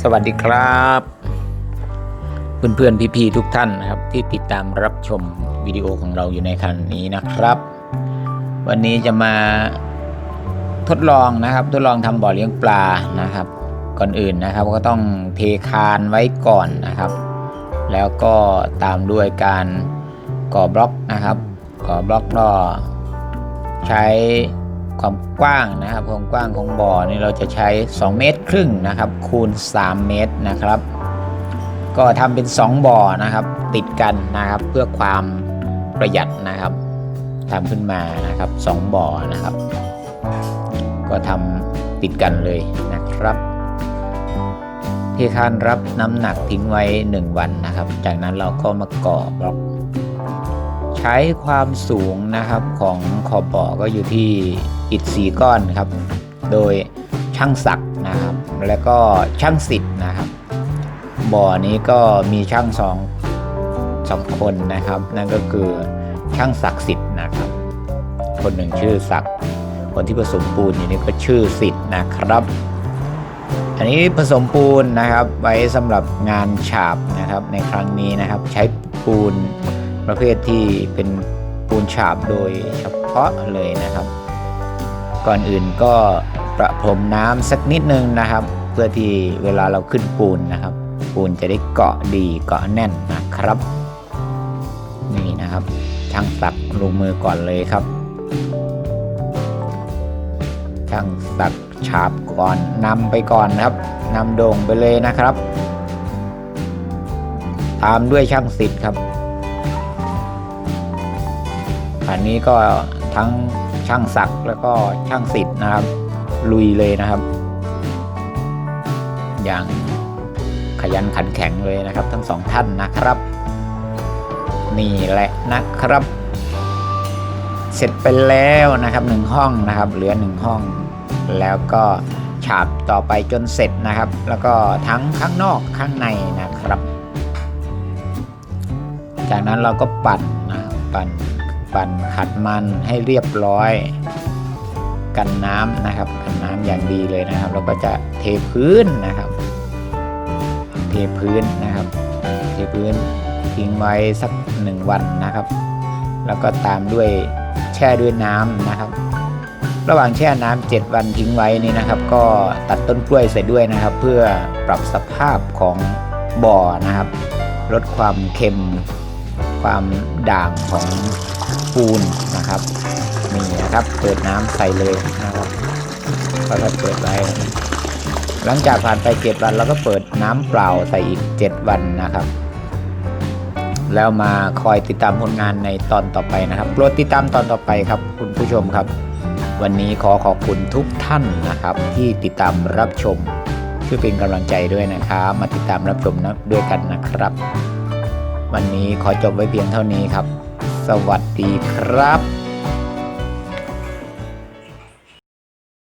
สวัสดีครับ เพื่อนๆพี่ๆทุกท่านนะครับ ที่ติดตามรับชมวิดีโอของเราอยู่ในขณะนี้นะครับ วันนี้จะมาทดลองนะครับทดลองทำบ่อเลี้ยงปลานะครับ ก่อนอื่นนะครับ ก็ต้องเทคานไว้ก่อนนะครับ แล้วก็ตามด้วยการก่อบล็อกนะครับ ก่อบล็อกก็ใช้ ความกว้างนะครับ ความกว้างของบ่อนี่เราจะใช้ 2 เมตรครึ่งนะครับ คูณ 3 เมตรนะครับ ก็ทำเป็น 2 บ่อนะครับ ติดกันนะครับ เพื่อความประหยัดนะครับทำขึ้นมานะครับ 2 บ่อนะครับ ก็ทำติดกันเลยนะครับที่คานรับน้ำหนักทิ้งไว้ 1 วันนะครับ จากนั้นเราก็มาก่อบล็อกใช้ความสูงนะครับของขอบบ่อก็อยู่ที่ อิฐสีก้อนครับ โดยช่างศักด์นะครับ แล้วก็ช่างสิทธ์นะครับ บ่อนี้ก็มีช่างสองสองคนนะครับ นั่นก็คือช่างศักดิ์สิทธ์นะครับ คนหนึ่งชื่อศักดิ์คนที่ผสมปูนอยู่นี่ก็ชื่อสิทธ์นะครับ อันนี้ผสมปูนนะครับไว้สำหรับงานฉาบนะครับในครั้งนี้นะครับ ใช้ปูนประเภทที่เป็นปูนฉาบโดยเฉพาะเลยนะครับ ก่อนอื่นก็ประพรมน้ำสักนิดนึงนะครับ เพื่อที่เวลาเราขึ้นปูนนะครับ ปูนจะได้เกาะดีเกาะแน่นนะครับ นี่นะครับ ช่างสักลงมือก่อนเลยครับ ช่างสักฉาบก่อนนำไปก่อนนะครับนำโด่งไปเลยนะครับตามด้วยช่างสิทธิ์ครับอันนี้ก็ทั้ง ช่างศักดิ์แล้วก็ช่างสิทธิ์นะครับ ลุยเลยนะครับ อย่างขยันขันแข็งเลยนะครับ ทั้งสองท่านนะครับ นี่แหละนะครับ เสร็จไปแล้วนะครับหนึ่งห้องนะครับ เหลือหนึ่งห้อง แล้วก็ฉาบต่อไปจนเสร็จนะครับ แล้วก็ทั้งข้างนอกข้างในนะครับ จากนั้นเราก็ปั่นนะครับปั่น ปั่นขัดมันให้เรียบร้อย กันน้ำนะครับกันน้ำอย่างดีเลยนะครับ แล้วก็จะเทพื้นนะครับ เทพื้นนะครับ เทพื้นทิ้งไว้สักหนึ่งวันนะครับ แล้วก็ตามด้วยแช่ด้วยน้ำนะครับ ระหว่างแช่น้ำ7วันทิ้งไว้นี่นะครับ ก็ตัดต้นกล้วยใส่ด้วยนะครับ เพื่อปรับสภาพของบ่อนะครับ ลดความเค็ม ความด่างของปูนนะครับนี่นะครับเปิดน้ำใส่เลยนะครับก็จะเปิดไว้หลังจากผ่านไปเจ็วันเราก็เปิดน้ำเปล่าใส่อีก 7 วันนะครับ แล้วมาคอยติดตามผลงานในตอนต่อไปนะครับโปรดติดตามตอนต่อไปครับ คุณผู้ชมครับ วันนี้ขอขอบคุณทุกท่านนะครับ ที่ติดตามรับชมช่วยเป็นกำลังใจด้วยนะครับ มาติดตามรับชมนะด้วยกันนะครับ วันนี้ขอจบไว้เพียงเท่านี้ครับ สวัสดีครับ